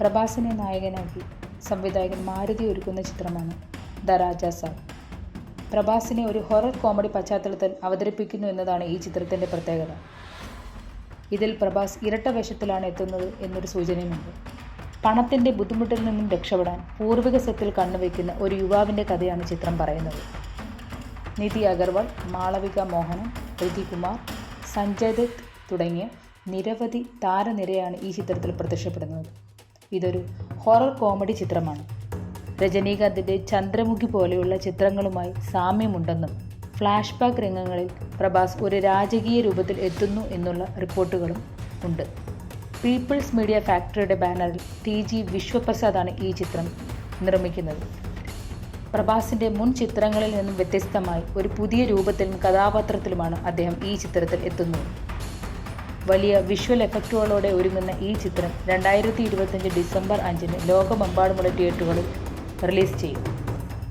പ്രഭാസിനെ നായകനാക്കി സംവിധായകൻ മാരുതി ഒരുക്കുന്ന ചിത്രമാണ് ദ രാജാ സാബ്. പ്രഭാസിനെ ഒരു ഹൊറർ കോമഡി പശ്ചാത്തലത്തിൽ അവതരിപ്പിക്കുന്നു എന്നതാണ് ഈ ചിത്രത്തിന്റെ പ്രത്യേകത. ഇതിൽ പ്രഭാസ് ഇരട്ട വേഷത്തിലാണ് എത്തുന്നത് എന്നൊരു സൂചനയുമുണ്ട്. പണത്തിന്റെ ബുദ്ധിമുട്ടിൽ നിന്നും രക്ഷപ്പെടാൻ പൂർവിക സ്വത്തിൽ കണ്ണുവയ്ക്കുന്ന ഒരു യുവാവിന്റെ കഥയാണ് ചിത്രം പറയുന്നത്. നിധി അഗർവാൾ മാളവിക മോഹനൻ കുമാർ സഞ്ജയ് ദത്ത് തുടങ്ങിയ നിരവധി താരനിരയാണ് ഈ ചിത്രത്തിൽ പ്രത്യക്ഷപ്പെടുന്നത്. ഇതൊരു ഹൊറർ കോമഡി ചിത്രമാണ്. രജനീകാന്തിന്റെ ചന്ദ്രമുഖി പോലെയുള്ള ചിത്രങ്ങളുമായി സാമ്യമുണ്ടെന്നും ഫ്ലാഷ് ബാക്ക് രംഗങ്ങളിൽ പ്രഭാസ് ഒരു രാജകീയ രൂപത്തിൽ എത്തുന്നു എന്നുള്ള റിപ്പോർട്ടുകളും ഉണ്ട്. പീപ്പിൾസ് മീഡിയ ഫാക്ടറിയുടെ ബാനറിൽ ടി ജി വിശ്വപ്രസാദാണ് ഈ ചിത്രം നിർമ്മിക്കുന്നത്. പ്രഭാസിന്റെ മുൻ ചിത്രങ്ങളിൽ നിന്നും വ്യത്യസ്തമായി ഒരു പുതിയ രൂപത്തിലും കഥാപാത്രത്തിലുമാണ് അദ്ദേഹം ഈ ചിത്രത്തിൽ എത്തുന്നത്. വലിയ വിഷ്വൽ എഫക്റ്റുകളോടെ ഒരുങ്ങുന്ന ഈ ചിത്രം രണ്ടായിരത്തി ഇരുപത്തഞ്ച് ഡിസംബർ അഞ്ചിന് ലോകമെമ്പാടുമുള്ള തിയേറ്ററുകളിൽ റിലീസ് ചെയ്യും.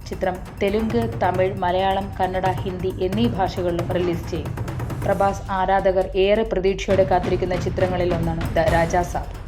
ചിത്രം തെലുങ്ക് തമിഴ് മലയാളം കന്നഡ ഹിന്ദി എന്നീ ഭാഷകളിലും റിലീസ് ചെയ്യും. പ്രഭാസ് ആരാധകർ ഏറെ പ്രതീക്ഷയോടെ കാത്തിരിക്കുന്ന ചിത്രങ്ങളിൽ ഒന്നാണ് ദ രാജാ സാബ്.